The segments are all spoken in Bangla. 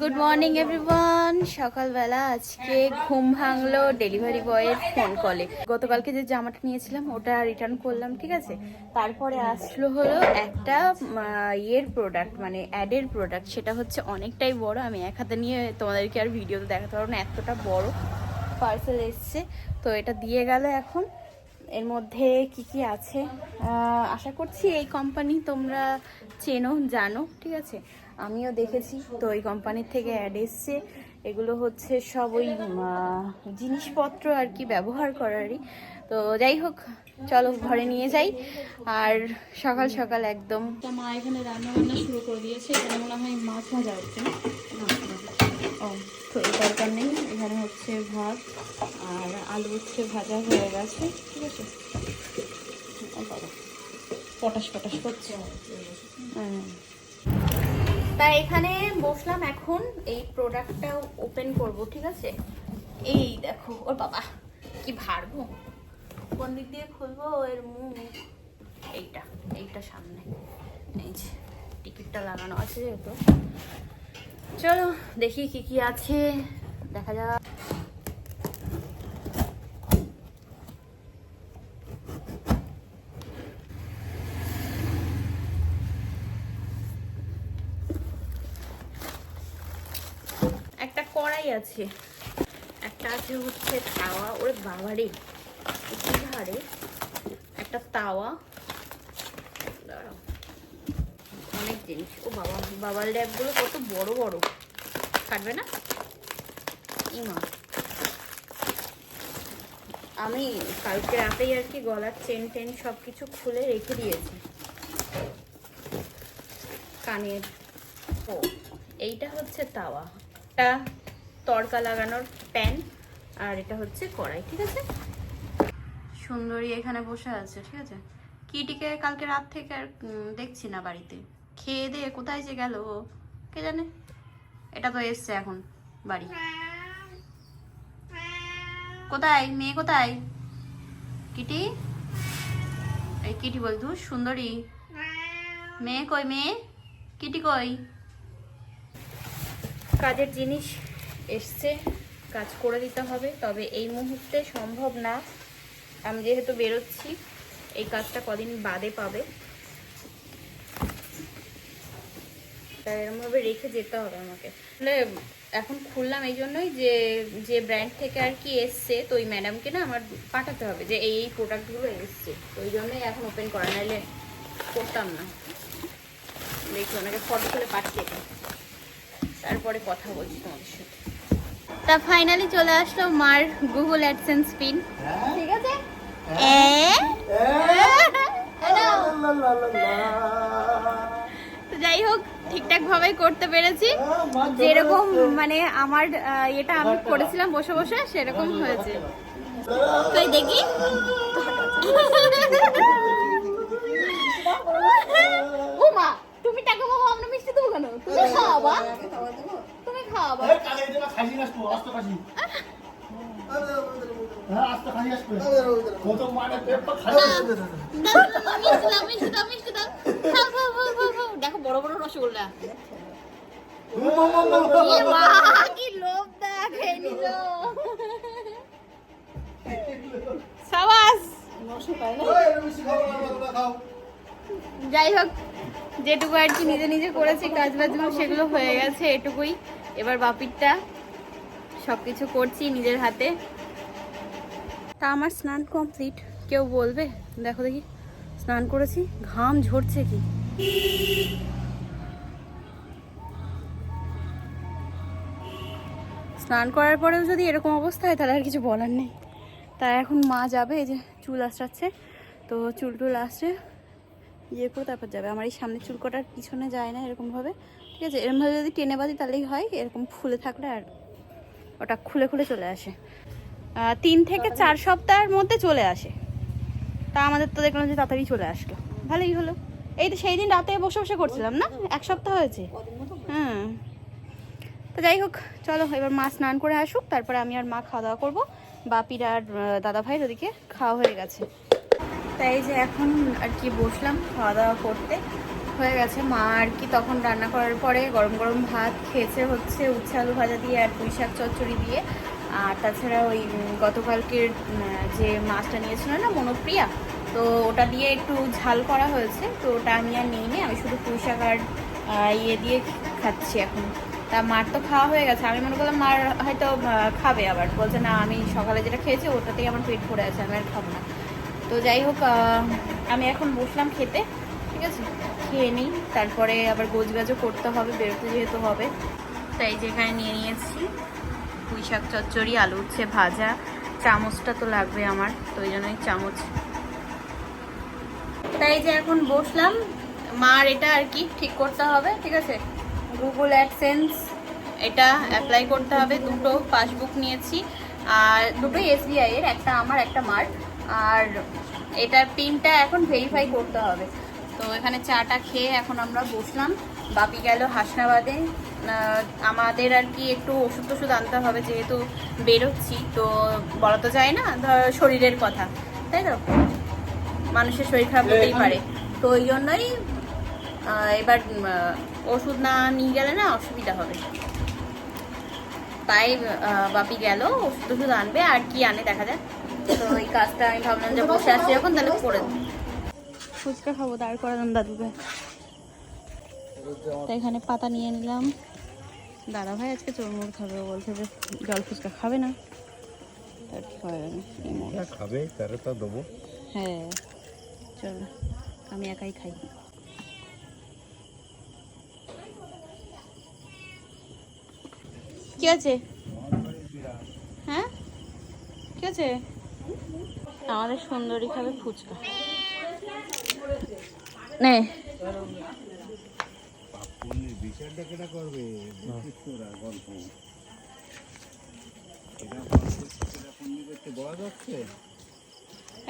গুড মর্নিং এভরিওয়ান সকালবেলা আজকে ঘুম ভাঙলো ডেলিভারি বয়ের ফোন কলে গতকালকে যে জামাটা নিয়েছিলাম, ওটা রিটার্ন করলাম, ঠিক আছে? তারপরে আসলো হলো একটা ইয়ের প্রোডাক্ট মানে অ্যাডের প্রোডাক্ট সেটা হচ্ছে অনেকটাই বড়। আমি এক হাতে নিয়ে তোমাদেরকে আর ভিডিওতে দেখাতে পারব না, এতটা বড় পার্সেল এসছে। তো এটা দিয়ে গেল এখন। এর মধ্যে কি কি আছে? আশা করছি এই কোম্পানি তোমরা চেনো, জানো, ঠিক আছে? আমিও দেখেছি। তো এই কোম্পানির থেকে অ্যাড এসছে। এগুলো হচ্ছে সব ওই জিনিসপত্র আর কি ব্যবহার করারই। তো যাই হোক, চলো ঘরে নিয়ে যাই। আর সকাল সকাল একদম মা এখানে রান্না বান্না শুরু করে দিয়েছে। এখানে মনে হয় মাছ ভাজা হচ্ছে। না ও, তো দরকার নেই, এখানে হচ্ছে ভাত আর আলু হচ্ছে ভাজা হয়ে গেছে, ঠিক আছে? ও পটাশ পটাশ করছে। হ্যাঁ। তা এখানে বসলাম এখন, এই প্রোডাক্টটা ওপেন করব, ঠিক আছে? এই দেখো, ওর বাবা, কি ভারবো কোন দিক দিয়ে খুলবো? এর মুখ। এইটা এইটা সামনে। এই যে, টিকিটটা লাগানো আছে যেহেতু। চলো, দেখি কি কি আছে। দেখা যাক। একটা কড়াই আছে। একটা আছে হচ্ছে তাওয়া। ওরে বাবারে হারে। একটা তাওয়া দাঁড়াও অনেক জিনিস। ও বাবা বাবার ল্যাবগুলো কত বড় বড়। কাটবে না? ইমা আমি কালকে রাতেই আর কি গলার চেন টেন সব কিছু খুলে রেখে দিয়েছি। কানের ও, এইটা হচ্ছে তাওয়া। এটা তড়কা লাগানোর প্যান আর এটা হচ্ছে কড়াই, ঠিক আছে? সুন্দরী এখানে বসে আছে, ঠিক আছে? কিটিকে কালকে রাত থেকে আর দেখছি না বাড়িতে। খেয়ে দিয়ে কোথায় যে গেল? কে জানে? এটা তো এসছে এখন, বাড়ি। কোথায়? মেয়ে কোথায়? কিটি? এই কিটি বল তুই সুন্দরী। মেয়ে কই, মেয়ে? কিটি কই? কাজের জিনিস এসছে, কাজ করে দিতে হবে, তবে এই মুহূর্তে সম্ভব না। আমি যেহেতু বেরোচ্ছি, এই কাজটা কদিন বাদে পাবে। তাই এরমভাবে রেখে যেতে হবে আমাকে। তাহলে এখন খুললাম এই জন্যই যে যে ব্র্যান্ড থেকে আর কি এসছে তো ওই ম্যাডামকে না আমার পাঠাতে হবে যে এই এই প্রোডাক্টগুলো এসছে। তো ওই জন্যই এখন ওপেন করা নাহলে করতাম না। দেখি ওনাকে ফটো তুলে পাঠিয়ে দিই। তারপরে কথা বলছি তোমাদের সাথে। তা ফাইনালি চলে আসলো মার গুগল অ্যাডসেন্স পিন ঠিক আছে? তো যাই হোক ঠিকঠাক ভাবে করতে পেরেছি। যেরকম মানে আমার এটা আমি করেছিলাম বসে বসে সেরকম হয়েছে। তুই দেখি। ও মা তুমি টাকা পাবো আমরা মিষ্টি দেবো কেন? তুমি খাওয়াবা তুমি খাওয়াবা মিষ্টি দাও মিষ্টি দাও মিষ্টি যাই হোক, যেটুকু আর কি নিজে নিজে করেছি, কাজ বাজগুলো সেগুলো হয়ে গেছে এটুকুই। এবার বাপিরটা সব কিছু করছি নিজের হাতে। তা আমার স্নান কমপ্লিট। কেউ বলবে? দেখো দেখি। স্নান করেছি, ঘাম ঝরছে কি? স্নান করার পরেও যদি এরকম অবস্থা হয়, তাহলে আর কিছু বলার নেই। তা এখন মা যাবে, এই যে চুল আশ্রাচ্ছে তো চুল টুল আসছে ইয়ে করে তারপর যাবে। আমার এই সামনে চুল কটার পিছনে যায় না এরকমভাবে, ঠিক আছে? এরকমভাবে যদি টেনে বাঁধি তাহলেই হয়, এরকম ফুলে থাকলে আর ওটা খুলে খুলে চলে আসে। তিন থেকে চার সপ্তাহের মধ্যে চলে আসে। তা আমাদের তো দেখলাম যে তাড়াতাড়ি চলে আসলো। ভালোই হলো। এই তো সেই দিন রাতে বসে বসে করছিলাম না? এক সপ্তাহ হয়েছে। হ্যাঁ। তো যাই হোক, চলো এবার মা স্নান করে আসুক, তারপরে আমি আর মা খাওয়া দাওয়া করব। বাপির আর দাদা ভাইয়ের ওদিকে খাওয়া হয়ে গেছে। তাই যে এখন আর কি বসলাম খাওয়া দাওয়া করতে। হয়ে গেছে মা আর কি তখন রান্না করার পরে গরম গরম ভাত খেয়েছে হচ্ছে উচ্ছে আলু ভাজা দিয়ে আর পুঁই শাক চচ্চড়ি দিয়ে। আর তাছাড়া ওই গতকালকের যে মাছটা নিয়েছিল না মনোপ্রিয়া, তো ওটা দিয়ে একটু ঝাল করা হয়েছে। তো ওটা আমি আর নিই নি আমি শুধু পুঁই শাক আর ইয়ে দিয়ে খাচ্ছি এখন। তা মার তো খাওয়া হয়ে গেছে। আমি মনে করলাম মার হয়তো খাবে আবার। বলছে, না, আমি সকালে যেটা খেয়েছি, ওটাতেই আমার পেট ভরে আছে, আমি আর খাব না। তো যাই হোক আমি এখন বসলাম খেতে, ঠিক আছে? খেয়ে নিই, তারপরে আবার গোছগাছও করতে হবে, বেরোতে যেহেতু হবে। তাই যেখানে নিয়ে নিয়েছি পুঁই শাক, চচ্চড়ি, আলু উচ্ছে ভাজা, চামচটা তো লাগবে আমার, তো ওই জন্যই চামচ। তাই যে এখন বসলাম, মার এটা আর কি ঠিক করতে হবে, ঠিক আছে? গুগল অ্যাডসেন্স এটা অ্যাপ্লাই করতে হবে। দুটো পাসবুক নিয়েছি। আর দুটো এসবিআই এর একটা আমার একটা মার। আর এটার পিনটা এখন ভেরিফাই করতে হবে। তো এখানে চাটা খেয়ে এখন আমরা বসলাম। বাপি গেল হাসনাবাদে। আমাদের আর কি একটু ওষুধ টষুধ আনতে হবে যেহেতু বেরোচ্ছি। তো বলা তো যায় না ধর শরীরের কথা। তাই তো? মানুষের শরীর খারাপ হতেই পারে। তো ওই জন্যই এবার ওষুধ না নিয়ে গেলে না অসুবিধা হবে। তাই বাপি গেল ওষুধ টষুধ আনবে আর কি আনে দেখা যাক। তো এই কাজটা আমি ভাবলাম যে বসে আসছি যখন তাহলে করে দেবো। ফুচকা খাব দাঁড় করালাম দাদুকে। তো এখানে পাতা নিয়ে নিলাম। দাদা ভাই আজকে চোরমুড় খাবে বলছে যে জল ফুচকা খাবে না। তার কি যাবে খাবে তারা তো দেবো। হ্যাঁ চল আমি একাই খাই। আছে? হ্যাঁ? কি আছে? আমাদের সুন্দরী খাবে ফুচকা। নে।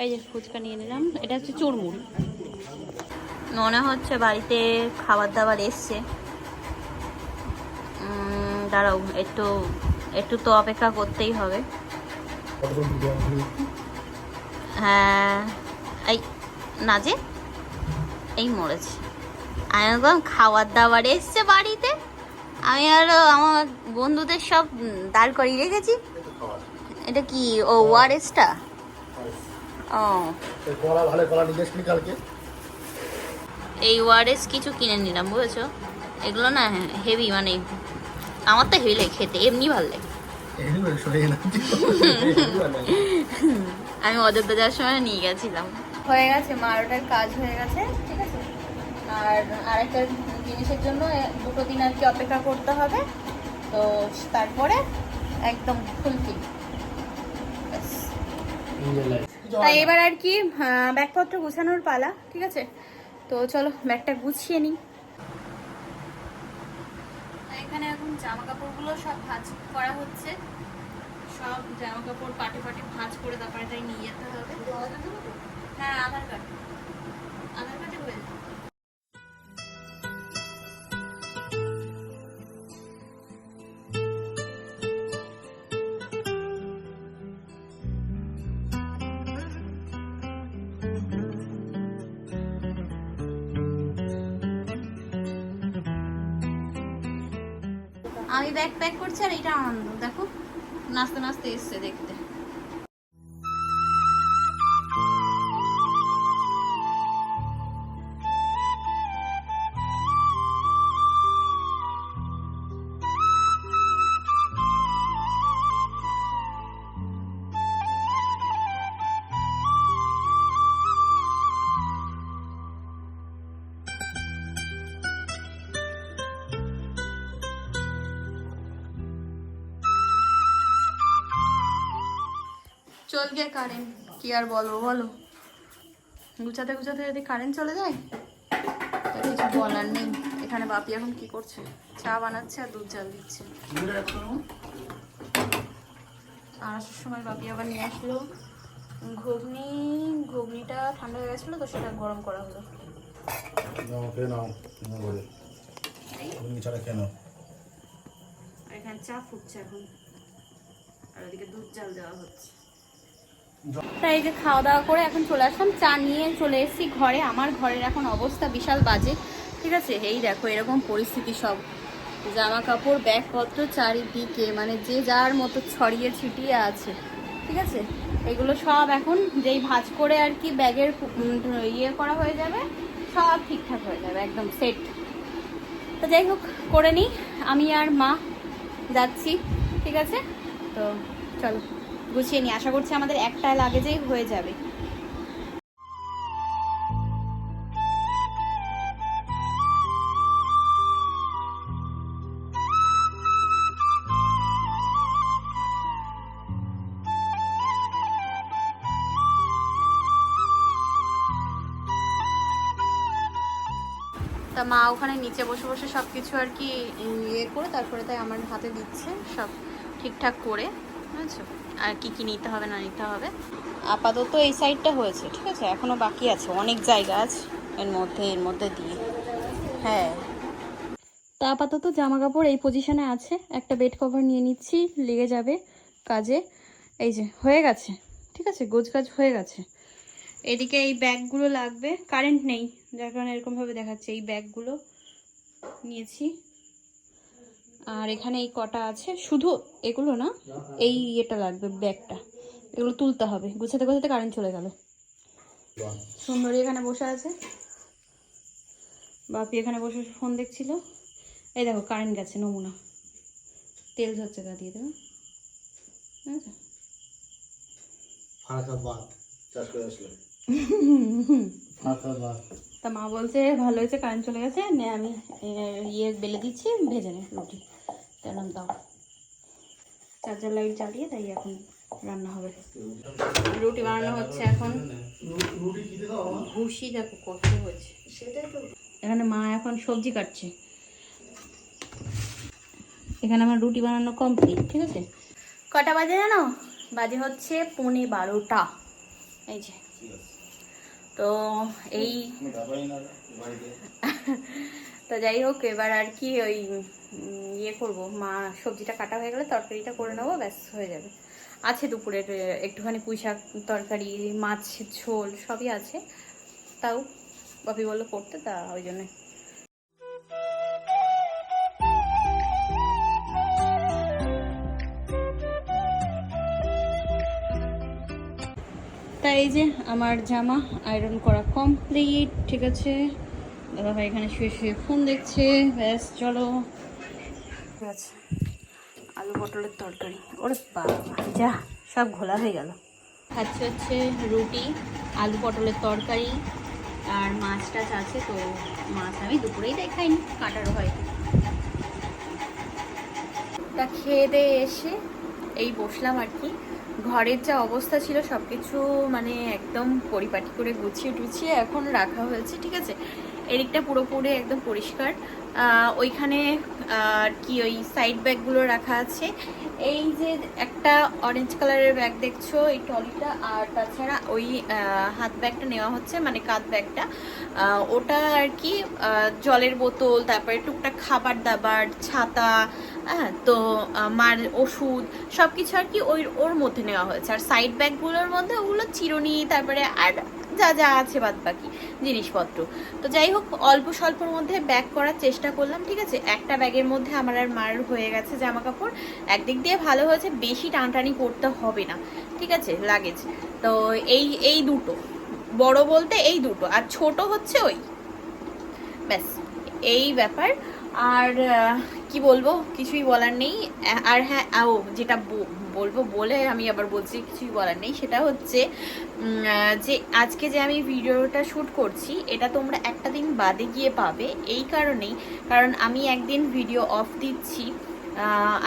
এই যে ফুচকা নিয়ে এটা হচ্ছে চুরমুর। মনে হচ্ছে বাড়িতে খাবার দাবার এসছে। দাঁড়াও, একটু একটু তো অপেক্ষা করতেই হবে। হ্যাঁ এই না এই মরেছে। আমি বললাম খাবার দাবার এসছে বাড়িতে। আমি আরও আমার বন্ধুদের সব দাঁড় করিয়ে রেখেছি। এটা কি, ও, ওয়ারেসটা? ও। কলা ভালো কলা নিয়ে আসলি কালকে এই ওয়ারেস কিছু কিনে নিলাম, বুঝেছ? এগুলো না হেভি মানে আমার তো হেভি লাগে খেতে এমনি ভালো লাগে। আমি অযোধ্যা যাওয়ার সময় নিয়ে গেছিলাম। হয়ে গেছে বারোটার কাজ হয়ে গেছে ঠিক আছে? আর আরেকটা জিনিসের জন্য দুটো দিন আর কি অপেক্ষা করতে হবে। তো তারপরে একদম ফুলফিল তাই এবার আর কি ব্যাগপত্র গুছানোর পালা ঠিক আছে? তো চলো ব্যাগটা গুছিয়ে নিই এখানে এখন জামা কাপড়গুলো সব ভাঁজ করা হচ্ছে। সব জামা কাপড় পাটে পাটে ভাঁজ করে তারপরে তাই নিয়ে যেতে হবে। হ্যাঁ আধার কার্ড। আমি ব্যাক প্যাক করছি আর এটা আনন্দ দেখো নাচতে নাচতে এসছে দেখতে চল গিয়ে কারেন্ট কি আর বলব বলো? গুছাতে গুছাতে যদি কারেন্ট চলে যায় তো কিছু বলার নেই। এখানে বাপি এখন কি করছে? চা বানাচ্ছে আর দুধ জাল দিচ্ছে। আর আসার সময় বাপি আবার নিয়ে আসলো। ঘুগনি ঘুগনিটা ঠান্ডা হয়ে গেছিল তো সেটা গরম করা হলো। এখানে চা ফুটছে এখন। আর ওদিকে দুধ জাল দেওয়া হচ্ছে। এই যে খাওয়া দাওয়া করে এখন চলে আসলাম। চা নিয়ে চলে এসেছি ঘরে। আমার ঘরের এখন অবস্থা বিশাল বাজে। ঠিক আছে? এই দেখো, এরকম পরিস্থিতি সব। জামা কাপড় ব্যাগপত্র, চারিদিকে মানে যে যার মতো ছড়িয়ে ছিটিয়ে আছে। ঠিক আছে? এগুলো সব এখন যেই ভাঁজ করে আর কি ব্যাগের ইয়ে করা হয়ে যাবে, সব ঠিকঠাক হয়ে যাবে, একদম সেট। তো যাই হোক, করে নিই। আমি আর মা যাচ্ছি। ঠিক আছে? তো চলো। গুছিয়ে নিই। আশা করছি আমাদের একটা লাগেজেই হয়ে যাবে। তা মা ওখানে নিচে বসে বসে সব কিছু আর কি ইয়ে করে তারপরে তাই আমার হাতে দিচ্ছে সব ঠিকঠাক করে। বুঝেছ আর কি কি নিতে হবে, না নিতে হবে? আপাতত এই সাইডটা হয়েছে, ঠিক আছে? এখনও বাকি আছে, অনেক জায়গা আছে এর মধ্যে এর মধ্যে দিয়ে। হ্যাঁ। তা আপাতত জামা কাপড় এই পজিশনে আছে, একটা বেড কভার নিয়ে নিচ্ছি, লেগে যাবে কাজে। এই যে, হয়ে গেছে, ঠিক আছে? গোছ কাজ হয়ে গেছে। এদিকে এই ব্যাগগুলো লাগবে কারেন্ট নেই, যার কারণে এরকমভাবে দেখাচ্ছে, এই ব্যাগগুলো নিয়েছি। আর এখানে এই কটা আছে শুধু এগুলো না এই ইয়েটা লাগবে ব্যাগটা। এগুলো তুলতে হবে। গুছাতে গুছাতে কারেন্ট চলে গেল। সুন্দরী এখানে বসে আছে। বাপি এখানে বসে ফোন দেখছিল। এই দেখো কারেন্ট গেছে নমুনা। তেল ঝরছে গা দিয়ে দেবে তা মা বলছে ভালো হয়েছে কারেন্ট চলে গেছে নে আমি ইয়ে বেলে দিচ্ছি ভেজে নে রুটি। তেলাম দাও। চার্জার লাইট জ্বালিয়ে তাই এখন রান্না হবে। রুটি বানানো হচ্ছে এখন। ভুসি দেখো কত হয়েছে। এখানে মা এখন সবজি কাটছে। এখানে আমার রুটি বানানো কমপ্লিট ঠিক আছে? কটা বাজে জানো? বাজে হচ্ছে পৌনে বারোটা। এই যে। তো এই তো যাই হোক, এবার আর কি ওই ইয়ে করব। মা সবজিটা কাটা হয়ে গেলে তরকারিটা করে নেব, ব্যাস, হয়ে যাবে। আছে দুপুরের, একটুখানি পুঁই শাক তরকারি মাছ ঝোল সবই আছে। তাও বাপি বলল করতে, তা ওই জন্য। এই যে আমার জামা আয়রন করা কমপ্লিট ঠিক আছে? দাদাভাই এখানে শুয়ে শুয়ে ফোন দেখছে। ব্যাস চলো। ঠিক আছে। আলু পটলের তরকারি। ওরে বাবা যা সব ঘোলা হয়ে গেল। খাচ্ছে হচ্ছে রুটি আলু পটলের তরকারি আর মাছ টাছ আছে তো মাছ আমি দুপুরেই তাই খাইনি কাটারও হয়। তা খেয়ে দিয়ে এসে এই বসলাম আর কি। ঘরের যা অবস্থা ছিল সব কিছু মানে একদম পরিপাটি করে গুছিয়ে টুছিয়ে এখন রাখা হয়েছে, ঠিক আছে? এদিকটা পুরোপুরি একদম পরিষ্কার। ওইখানে কি ওই সাইড ব্যাগগুলো রাখা আছে। এই যে একটা অরেঞ্জ কালারের ব্যাগ দেখছ এই ট্রলিটা আর তাছাড়া ওই হাত ব্যাগটা নেওয়া হচ্ছে মানে কাঁধ ব্যাগটা ওটা আর কি জলের বোতল, তারপরে টুকটাক খাবার দাবার, ছাতা হ্যাঁ তো মার ওষুধ সব কিছু আর কি ওই, ওর মধ্যে নেওয়া হয়েছে। আর সাইড ব্যাগগুলোর মধ্যে ওগুলো চিরুনি, তারপরে আর যা যা আছে বাদ বাকি জিনিসপত্র। তো যাই হোক, অল্প স্বল্পর মধ্যে ব্যাগ করার চেষ্টা করলাম, ঠিক আছে? একটা ব্যাগের মধ্যে আমার আর মার হয়ে গেছে জামা কাপড় একদিক দিয়ে ভালো হয়েছে, বেশি টানটানি করতে হবে না, ঠিক আছে? লাগেজ তো এই এই দুটো। বড় বলতে এই দুটো। আর ছোট হচ্ছে ওই। ব্যাস, এই ব্যাপার। আর কি বলব? কিছুই বলার নেই। আর হ্যাঁ ও, যেটা বলব বলে আমি আবার বলছি, কিছুই বলার নেই। সেটা হচ্ছে যে আজকে যে আমি ভিডিওটা শ্যুট করছি, এটা তোমরা একটা দিন বাদে গিয়ে পাবে। এই কারণেই, কারণ আমি একদিন ভিডিও অফ দিচ্ছি।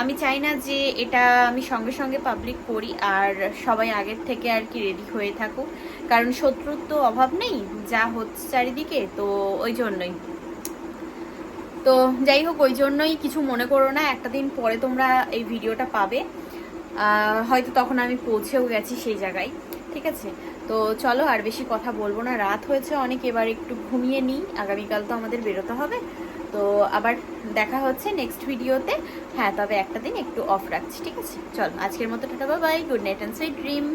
আমি চাই না যে এটা আমি সঙ্গে সঙ্গে পাবলিক করি আর সবাই আগের থেকে আর কি রেডি হয়ে থাকুক। কারণ শত্রুর তো অভাব নেই, যা হচ্ছে চারিদিকে, তো ওই জন্যই। তো যাই হোক, ওই জন্যই কিছু মনে করো না, একটা দিন পরে তোমরা এই ভিডিওটা পাবে। হয়তো তখন আমি পৌঁছেও গেছি সেই জায়গায়, ঠিক আছে? তো চলো আর বেশি কথা বলব না, রাত হয়েছে অনেক, এবার একটু ঘুমিয়ে নিই, আগামীকাল তো আমাদের বেরোতে হবে। তো আবার দেখা হচ্ছে নেক্সট ভিডিওতে হ্যাঁ তবে একটা দিন একটু অফ রাখছি, ঠিক আছে? চলো, আজকের মতো tata bye good night and sweet dream